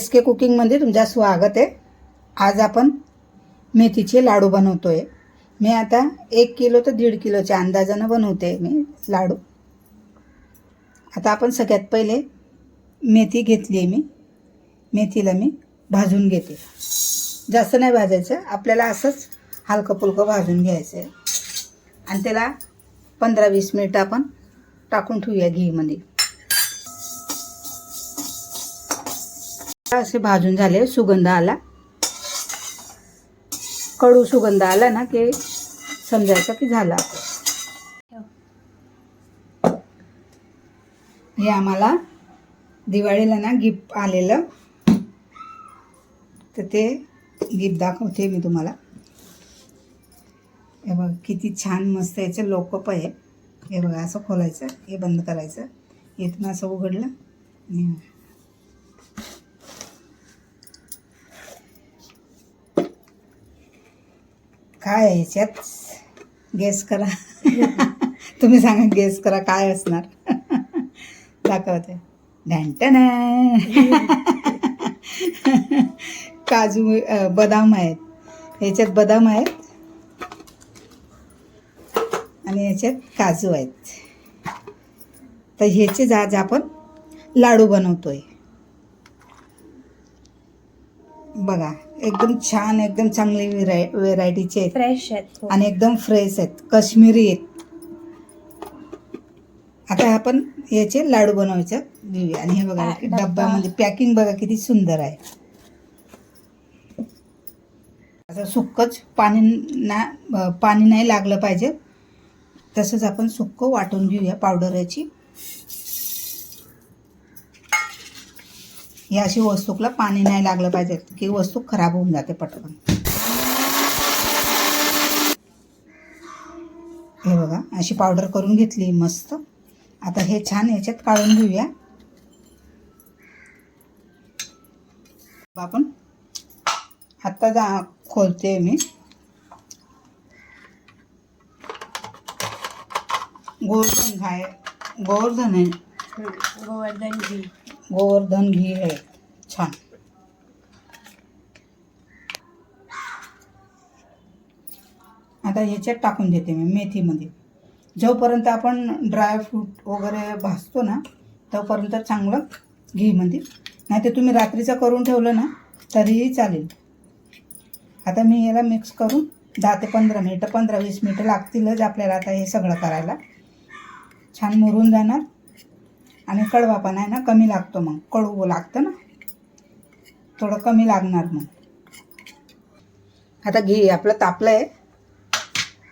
S के कुकिंगमध्ये तुमचं स्वागत आहे. आज आपण मेथीचे लाडू बनवतो आहे मी आता एक किलो तर दीड किलोच्या अंदाजानं बनवते मी लाडू. आता आपण सगळ्यात पहिले मेथी घेतली आहे मी. मेथीला मी भाजून घेते. जास्त नाही भाजायचं. आपल्याला असंच हलकं फुलकं भाजून घ्यायचं आहे. आणि त्याला पंधरा वीस मिनटं आपण टाकून ठेवूया घीमध्ये. असे भाजून झाले सुगंध आला. कडू सुगंध आला ना की समजायचं की झालं हे आम्हाला दिवाळीला ना गिफ्ट आलेलं. तर ते गिफ्ट दाखवते मी तुम्हाला. हे बघा किती छान मस्त याचं लोकप आहे हे बघा असं खोलायचं हे बंद करायचं. इथून असं उघडलं. काय आहे याच्यात? गेस करा. तुम्ही सांगा गेस करा काय असणार? दाखवते. ढँटन काजू बदाम आहेत. याच्यात बदाम आहेत. आणि याच्यात काजू आहेत. तर ह्याचे आज आपण लाडू बनवतोय. बघा. एकदम छान एकदम चांगली व्हेराय व्हेरायटीचे आहेत. फ्रेश आहेत आणि एकदम फ्रेश आहेत. काश्मीरी आहेत. आता आपण याचे लाडू बनवायचं. घेऊया आणि हे बघा हा, डब्बा. डब्यामध्ये पॅकिंग बघा किती सुंदर आहे. असं सुक्कच पाणी ना पाणी नाही लागलं पाहिजे. तसंच आपण सुक्क वाटून घेऊया पावडर याची. ही अशी वस्तूला पाणी नाही लागलं पाहिजे की वस्तू खराब होऊन जाते पटकन. हे बघा अशी पावडर करून घेतली मस्त. आता हे छान याच्यात काढून घेऊया. आपण आता जा खोलते मी. गोवर्धन घाय गोवर्धन आहे. गोवर्धन घी. गोवर्धन घी आहे. छान. आता ह्याच्यात टाकून देते मी मेथीमध्ये. जोपर्यंत आपण ड्रायफ्रूट वगैरे भाजतो ना तोपर्यंत चांगलं घीमध्ये. नाही ते तुम्ही रात्रीचं करून ठेवलं ना तरीही चालेल. आता मी याला मिक्स करून दहा ते पंधरा मिनटं पंधरा वीस मिनटं लागतीलच आपल्याला आता हे सगळं करायला. छान मुरून जाणार. आणि कडवापणा आहे ना कमी लागतो मग. कडू लागतं ना? थोडं कमी लागणार मग. आता घी आपलं तापलं आहे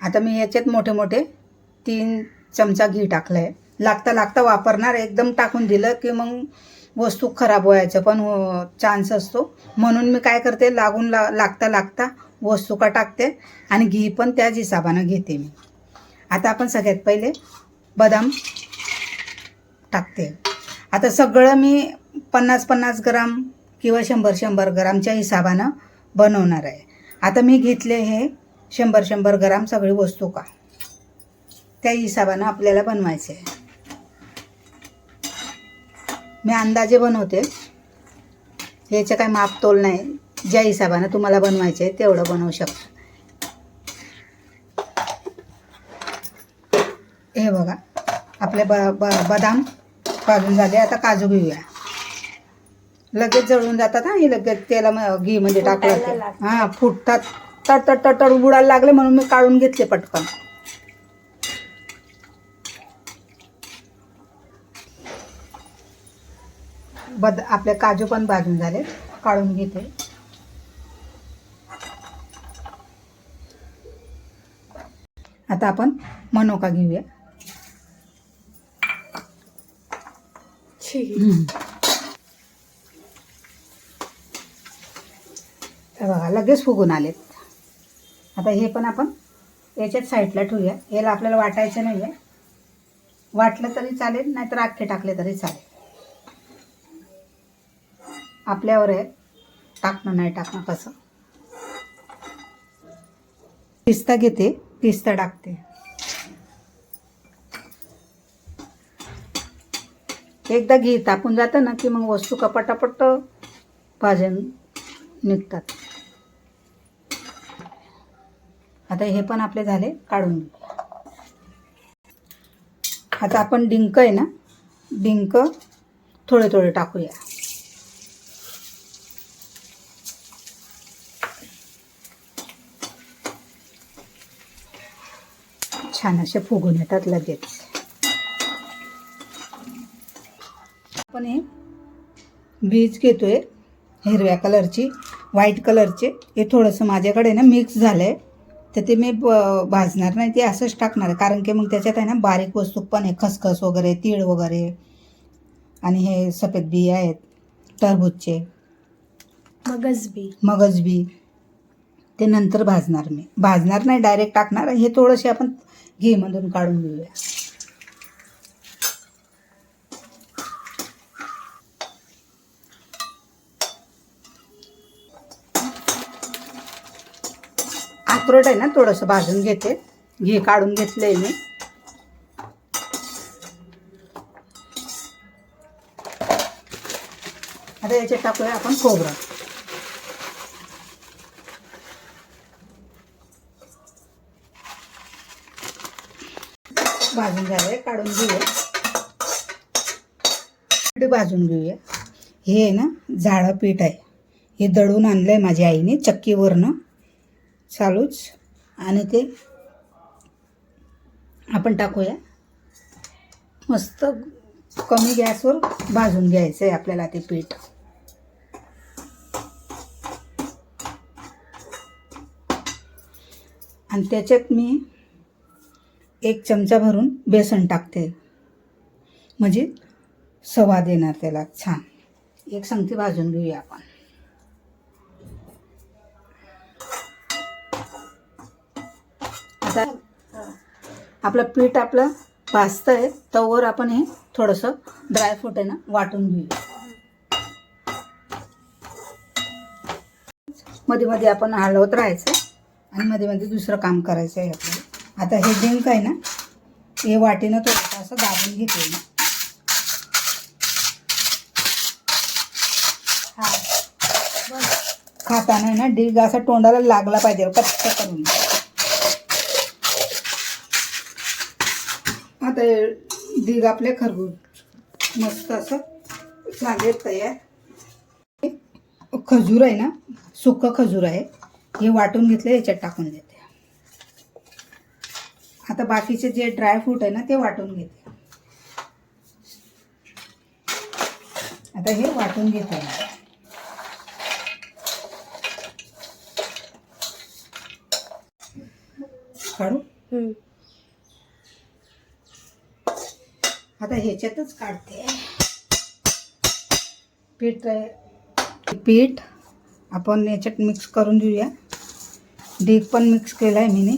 आता मी याच्यात मोठे मोठे तीन चमचा घी टाकलं आहे लागता लागता वापरणार एकदम टाकून दिलं की मग वस्तू खराब व्हायचं. पण हो, चान्स असतो. म्हणून मी काय करते लागून ला लागता लागता वस्तू का टाकते आणि घी पण त्याच हिसाबानं घेते मी. आता आपण सगळ्यात पहिले बदाम टाकते. आता सगळं मी पन्नास पन्नास ग्राम किंवा शंभर शंभर ग्रामच्या हिसाबानं बनवणार आहे. आता मी घेतले हे शंभर शंभर ग्राम सगळी वस्तू का? त्या हिसाबानं आपल्याला बनवायचे आहे. मी अंदाजे बनवते. ह्याचं काय मापतोल नाही. ज्या हिसाबानं तुम्हाला बनवायचे आहे तेवढं बनवू शकता. हे बघा आपले ब ब बदाम भाजून झाले आता काजू घेऊया. लगेच जळून जातात हा हे लगेच त्याला घीमध्ये टाकलं की लागतात. हां फुटतात. तड तड तड तड बुडायला लागले म्हणून मी काढून घेतले पटकन. बद आपले काजू पण भाजून झाले काढून घेते. आता आपण मनोका घेऊया. हे बघा लगेच फुगून आलेत. आता हे पण आपण याच्यात साईडला ठेवूया. याला आपल्याला वाटायचं नाही आहे वाटलं तरी चालेल नाहीतर अख्खे टाकले तरी चालेल. आपल्यावर आहे. टाकणं नाही टाकणं कसं पिस्ता घेते पिस्ता टाकते. एकदा घी तापून जातं ना की मग वस्तू कपाटापट भाजून निघतात. आता हे पण आपले झाले काढून. आता आपण डिंक आहे ना डिंक थोडे थोडे टाकूया. छान असे फुगून येतात लगेच. बीज घेतोय हिरव्या कलरची व्हाईट कलरचे. हे थोडंसं माझ्याकडे ना मिक्स झालं आहे तर ते मी ब- भाजणार नाही ते असंच टाकणार. आहे कारण की मग त्याच्यात आहे ना बारीक वस्तू पण आहे खसखस वगैरे तीळ वगैरे. आणि हे सफेद बी आहेत टरबूजचे. मगज बी. मगज बी. ते नंतर भाजणार मी. भाजणार नाही डायरेक्ट टाकणार. हे थोडंसे आपण घीमधून काढून घेऊया. अक्रोड आहे ना थोडंसं भाजून घेते. घे काढून घेतलंय मी. आता याच्यात टाकूया आपण खोबरं. भाजून झालंय काढून घेऊया. भाजून घेऊया. हे आहे ना जाडं पीठ आहे. हे दळून आणलंय माझ्या आईने चक्कीवरनं. चालूच. आणि ते आपण टाकूया. मस्त कमी गॅसवर भाजून घ्यायचं आहे आपल्याला ते पीठ. आणि त्याच्यात मी एक चमचा भरून बेसन टाकते. म्हणजे सवाद येणार त्याला. छान. एक संगती भाजून घेऊया आपण. आपलं पीठ आपलं भाजतं आहे तवर आपण हे थोडंसं ड्रायफ्रूट आहे ना वाटून घेऊया. मध्ये मध्ये आपण हलवत राहायचं आणि मध्ये मध्ये दुसरं काम करायचं आहे आपल्याला. आता हे डिंक आहे ना हे वाटीनं थोडंसं असं दाबून घेते ना हा. खाताना आहे ना डिग असा तोंडाला लागला पाहिजे कच्चा करून. आता हे आपले खरबूज. मस्त असं झाले तयार. खजूर आहे ना सुकं खजूर आहे. हे वाटून घेतलं याच्यात टाकून देते. आता बाकीचे जे ड्रायफ्रूट आहे ना ते वाटून घेते. आता हे वाटून घेते. काढू? आता ह्याच्यातच काढते. पीठ आहे पीठ आपण याच्यात मिक्स करून देऊया डीप पण मिक्स केलं आहे मीने.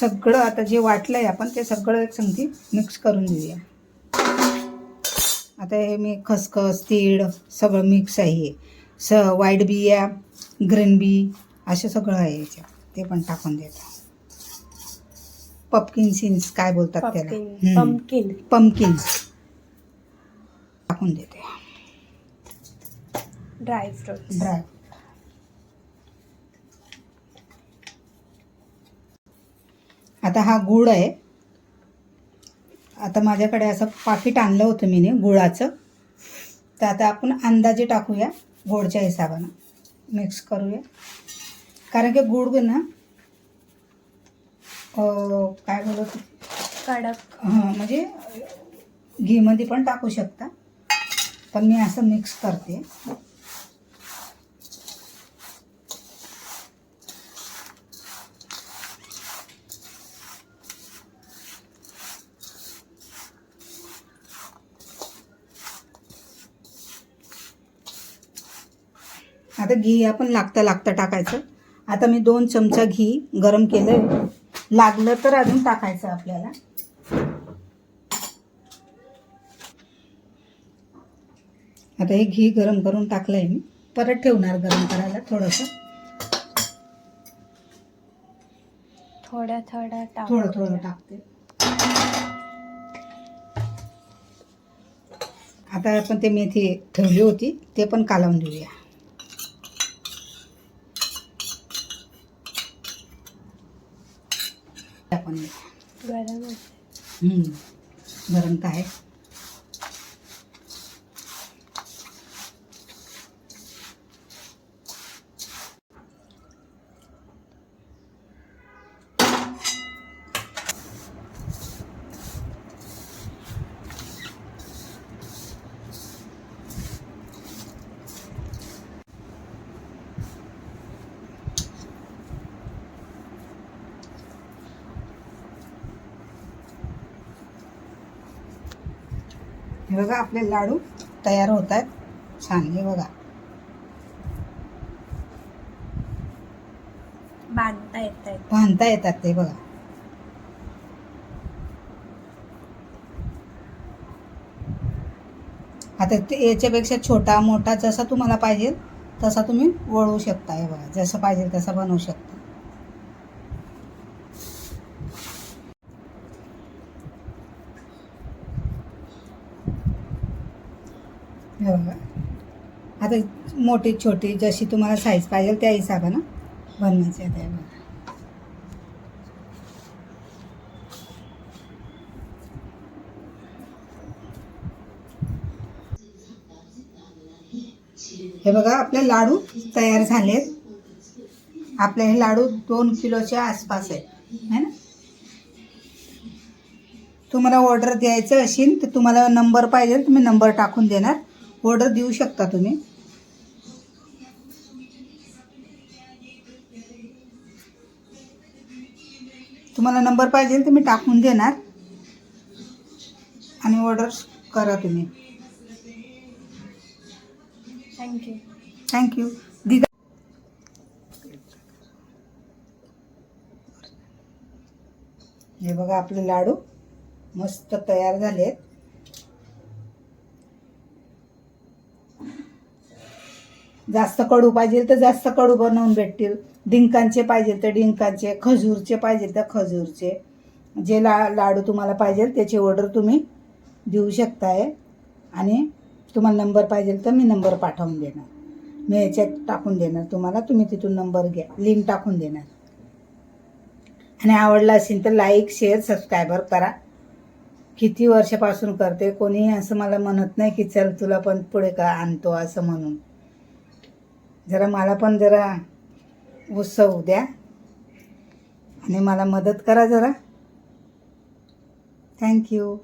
सगळं आता जे वाटलं आहे आपण ते सगळं एक संगती मिक्स करून देऊया आता हे मी खसखस तीळ सगळं मिक्स आहे हे. स वाईट बिया ग्रीन बी असं सगळं आहे याच्यात. ते पण टाकून देतो. पपकिन सीन्स काय बोलतात त्याला? पम्किन. पम्किन टाकून देते. ड्रायफ्रुट ड्राय आता हा गुळ आहे. आता माझ्याकडे असं पाकिट आणलं होतं मीने गुळाचं. तर आता आपण अंदाजे टाकूया गोडच्या हिसाबानं मिक्स करूया. कारण की गुळ ना काय बोलत? कडक. हां म्हणजे घीमध्ये पण टाकू शकता. पण मी असं मिक्स करते. आता घी आपण लागता लागता टाकायचं. आता मी दोन चमचा घी गरम केलं लागलं तर अजून टाकायचं आपल्याला. आता हे घी गरम करून टाकलं आहे मी. परत ठेवणार गरम करायला थोडंसं. थोडं थोडं टाकते. आता आपण ते मेथी ठेवली होती ते पण कालवून देऊया आपण गरम तर आहे. हे बघा आपले लाडू तयार होत आहेत. छान हे बघा. बांधता येत आहेत. बांधता येतात ते बघा. आता ते याच्यापेक्षा छोटा मोठा जसा तुम्हाला पाहिजे तसा तुम्ही वळवू शकता हे बघा. जसं पाहिजे तसा बनवू शकता हे बघा आता मोठी छोटी जशी तुम्हाला साईज पाहिजे त्या हिसाबानं बनवायची आहे हे बघा हे बघा आपले लाडू तयार झालेत आपले हे लाडू दोन किलोच्या आसपास आहेत है ना? तुम्हाला ऑर्डर द्यायचं असेल तर तुम्हाला नंबर पाहिजे तुम्ही नंबर टाकून देणार. ऑर्डर देऊ शकता तुम्ही. तुम्हाला नंबर पाहिजे तर मी टाकून देणार. आणि ऑर्डर करा तुम्ही. थँक्यू थँक्यू दिदा हे बघा आपले लाडू मस्त तयार झालेत. जास्त कडू पाहिजे तर जास्त कडू बनवून भेटतील. डिंकांचे पाहिजे तर डिंकांचे खजूरचे पाहिजे तर खजूरचे. जे ला लाडू तुम्हाला पाहिजे त्याची ऑर्डर तुम्ही देऊ शकताय. आणि तुम्हाला नंबर पाहिजे तर मी नंबर पाठवून देणार. मी याच्यात टाकून देणार तुम्हाला तुम्ही तिथून नंबर घ्या. लिंक टाकून देणार. आणि आवडला असेल तर लाईक शेअर सबस्क्रायबर करा. किती वर्षापासून करते कोणी असं मला म्हणत नाही की चल तुला पण पुढे का आणतो असं म्हणून. जरा मला पण जरा उत्सव द्या. आणि मला मदत करा जरा. थँक्यू